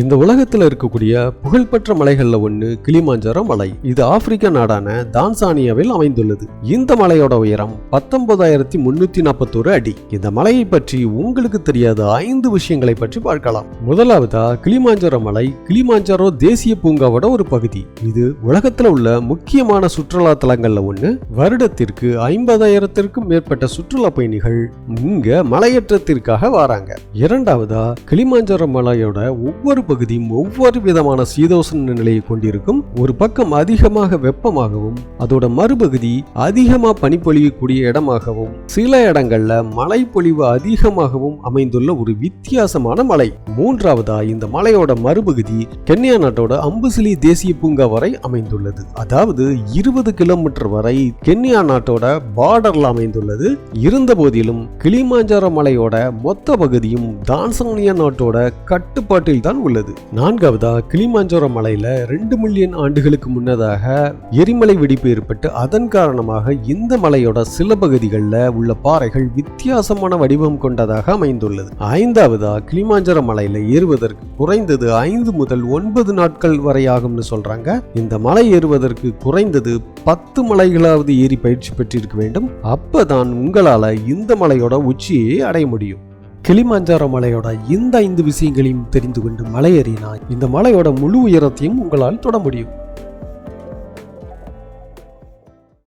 இந்த உலகத்தில் இருக்கக்கூடிய புகழ்பெற்ற மலைகளில் ஒன்று கிளிமாஞ்சாரோ மலை. இது ஆப்பிரிக்க நாடான தான்சானியாவில் அமைந்துள்ளது. இந்த மலையோட உயரம் பத்தொன்பதாயிரத்தி முன்னூத்தி நாற்பத்தோரு அடி. இந்த மலையை பற்றி உங்களுக்கு தெரியாத ஐந்து விஷயங்களை பற்றி பார்க்கலாம். முதலாவதா கிளிமாஞ்சாரோ மலை கிளிமாஞ்சாரோ தேசிய பூங்காவோட ஒரு பகுதி. இது உலகத்தில் உள்ள முக்கியமான சுற்றுலா தலங்கள்ல ஒன்று வருடத்திற்கு ஐம்பதாயிரத்திற்கும் மேற்பட்ட சுற்றுலா பயணிகள் இங்க மலையேற்றத்திற்காக வராங்க. இரண்டாவதா கிளிமாஞ்சாரோ மலையோட ஒவ்வொரு பகுதியும் ஒவ்வொரு விதமான சீதோஷண நிலையை கொண்டிருக்கும். ஒரு பக்கம் அதிகமாக வெப்பமாகவும் அதோட மறுபகுதி அதிகமா பனிப்பொழியக்கூடிய இடமாகவும் சில இடங்கள்ல மழை பொழிவு அதிகமாகவும் அமைந்துள்ள ஒரு வித்தியாசமான மலை. மூன்றாவதா இந்த மலையோட மறுபகுதி கென்யா நாட்டோட அம்புசிலி தேசிய பூங்கா வரை அமைந்துள்ளது. அதாவது இருபது கிலோமீட்டர் வரை கென்யா நாட்டோட பார்டர்ல அமைந்துள்ளது. இருந்த போதிலும் கிளிமாஞ்சாரோ மலையோட மொத்த பகுதியும் தான்சானியா நாட்டோட கட்டுப்பாட்டில் தான் உள்ளது. நான்காவதா கிளிமாஞ்சோரம் மலையில ரெண்டு மில்லியன் ஆண்டுகளுக்கு முன்னதாக எரிமலை வெடிப்பு ஏற்பட்டு அதன் காரணமாக இந்த மலையோட சில பகுதிகளில் உள்ள பாறைகள் வித்தியாசமான வடிவம் கொண்டதாக அமைந்துள்ளது. ஐந்தாவதா கிளிமாஞ்சோரோ மலையில ஏறுவதற்கு குறைந்தது ஐந்து முதல் ஒன்பது நாட்கள் வரை ஆகும்னு சொல்றாங்க. இந்த மலை ஏறுவதற்கு குறைந்தது பத்து மலைகளாவது ஏறி பயிற்சி பெற்றிருக்க வேண்டும். அப்பதான் உங்களால இந்த மலையோட உச்சியை அடைய முடியும். கிளிமாஞ்சாரோ மலையோட இந்த ஐந்து விஷயங்களையும் தெரிந்து கொண்டு மலையேறினால் இந்த மலையோட முழு உயரத்தையும் உங்களால் தொட முடியும்.